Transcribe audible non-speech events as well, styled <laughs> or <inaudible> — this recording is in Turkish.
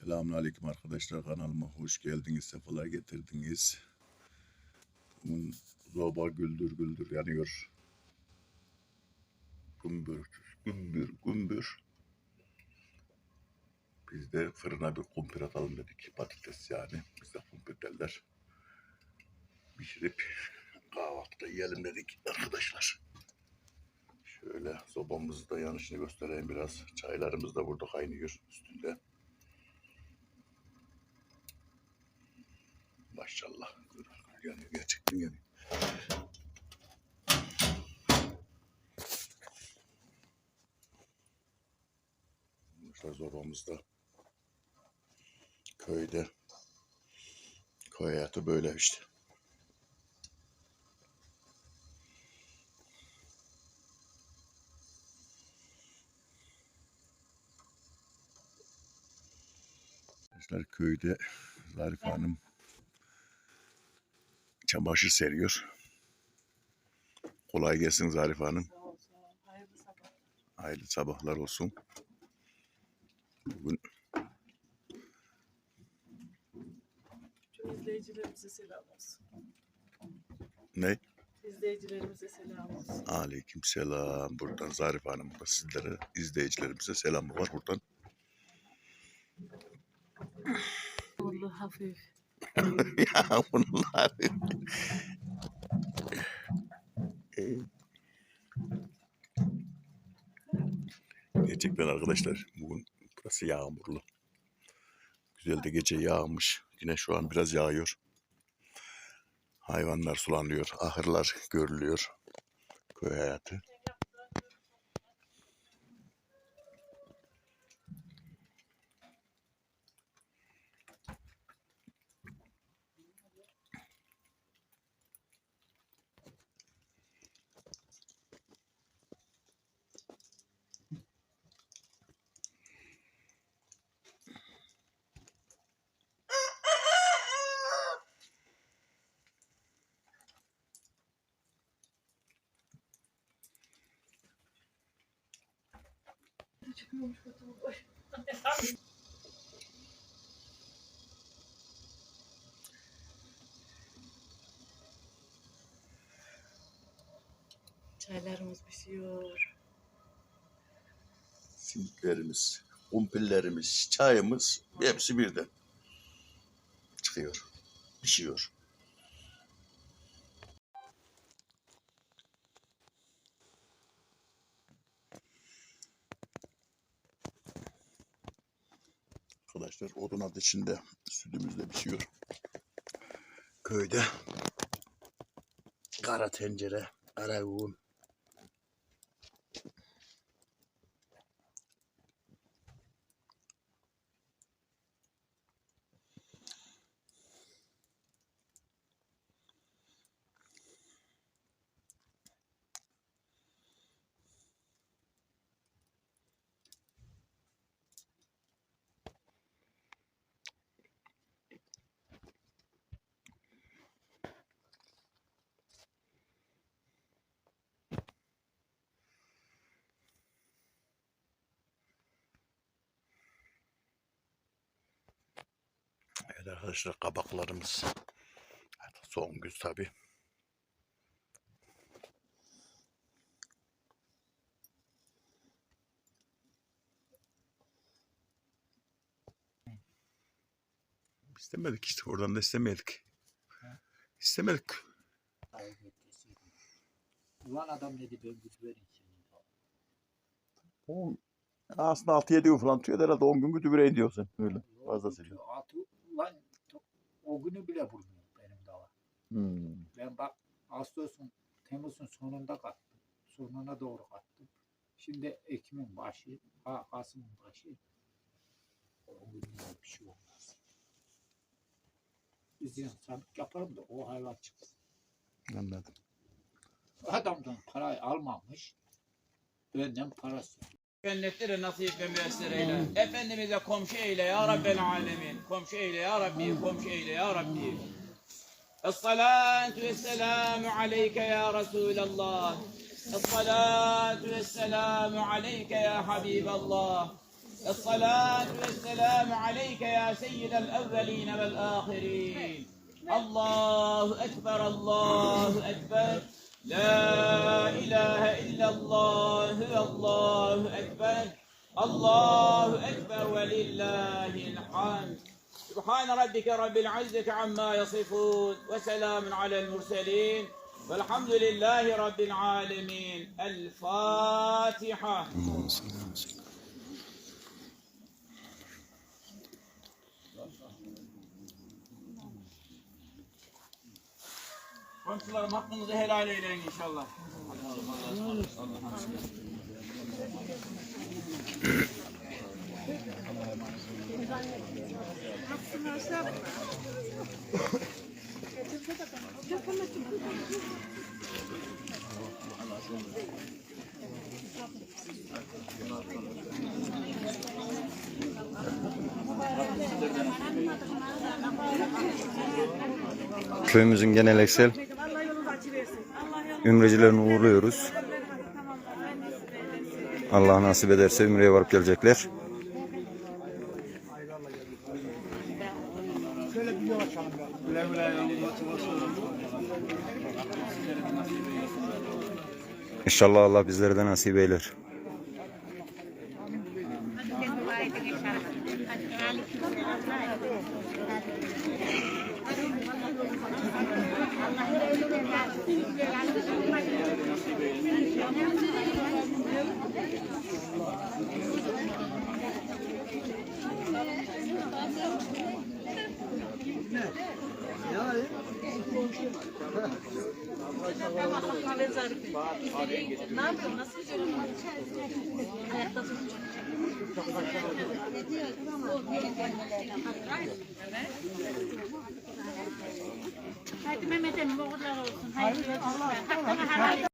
Selamünaleyküm arkadaşlar kanalıma hoş geldiniz, sefalar getirdiniz. Bugün zoba güldür güldür yanıyor. Gümbür, gümbür, gümbür. Biz de fırına bir kumpir atalım dedik. Patates yani. Bize kumpir derler. Pişirip kahvaltıda yiyelim dedik arkadaşlar. Şöyle sobamızı da yanışını göstereyim biraz. Çaylarımız da burada kaynıyor üstünde. Maşallah. Yani gerçekten yani. Arkadaşlar zorlamızda köyde köy hayatı böyle işte. Arkadaşlar köyde Zarife Hanım çamaşır seriyor. Kolay gelsin Zarife Hanım. Hayırlı sabah. Hayırlı sabahlar olsun. Bugün izleyicilerimize selam olsun. ne? İzleyicilerimize selam olsun. Aleyküm selam. Buradan Zarife Hanım da sizlere, izleyicilerimize selamı var buradan. Uğurlu hafif. <laughs> ya bunlar. Gerçekten arkadaşlar bugün burası yağmurlu. Güzel de gece yağmış. Yine şu an biraz yağıyor. Hayvanlar sulanıyor. Ahırlar görülüyor. Köy hayatı. Çıkıyormuş fotoğrafı. Çaylarımız pişiyor. Simitlerimiz, kumpillerimiz, çayımız hepsi birden çıkıyor. Pişiyor. Arkadaşlar odun ateşinde sütümüz de pişiyor. Köyde kara tencere, kara un, Evet arkadaşlar kabaklarımız. Artık son gün tabi. İstemedik işte oradan da istemedik. İstemedik. Kaybettisiydim. Ulan adam dedi ben güç verin senin. O aslında 6-7 gün falan tutuyor herhalde 10 gün güdübüreyin diyorsun öyle. Fazlasıyla. Atı, ulan o günü bile vurmuyor benim dava. Hmm. Ben bak Ağustos'un Temmuz'un sonunda kattım. Sonuna doğru kattım. Şimdi Ekim'in başı, ha, Kasım'ın başı. O günler bir şey olmaz. Biz yani sabit yaparım da o hayvan çıksın. Anladım. Adamdan parayı almamış. Benden parası. Cennetleri nasip ve müyesser eyle. Efendimiz'e komşu eyle ya Rabbel alemin. Komşu eyle ya Rabbi, komşu eyle ya Rabbi. Es-salatu vesselamu aleyke ya Resulallah. Es-salatu vesselamu aleyke ya Habiballah. الصلاة والسلام عليك يا سيد الأولين والآخرين الله أكبر الله أكبر لا إله إلا الله الله أكبر الله أكبر ولله الحمد سبحان ربك رب العزة عما يصفون وسلام على المرسلين والحمد لله رب العالمين الفاتحة Komşularım hakkınızı helal eyleyin inşallah. Köyümüzün geleneksel ümrecilerini uğurluyoruz. Allah nasip ederse ümreye varıp gelecekler. İnşallah Allah bizlere de nasip eyler. Ne yapıyorsun? Nasıl gidiyor? Hadi Mehmet emmi oğullar olsun. Hayırlı olsun.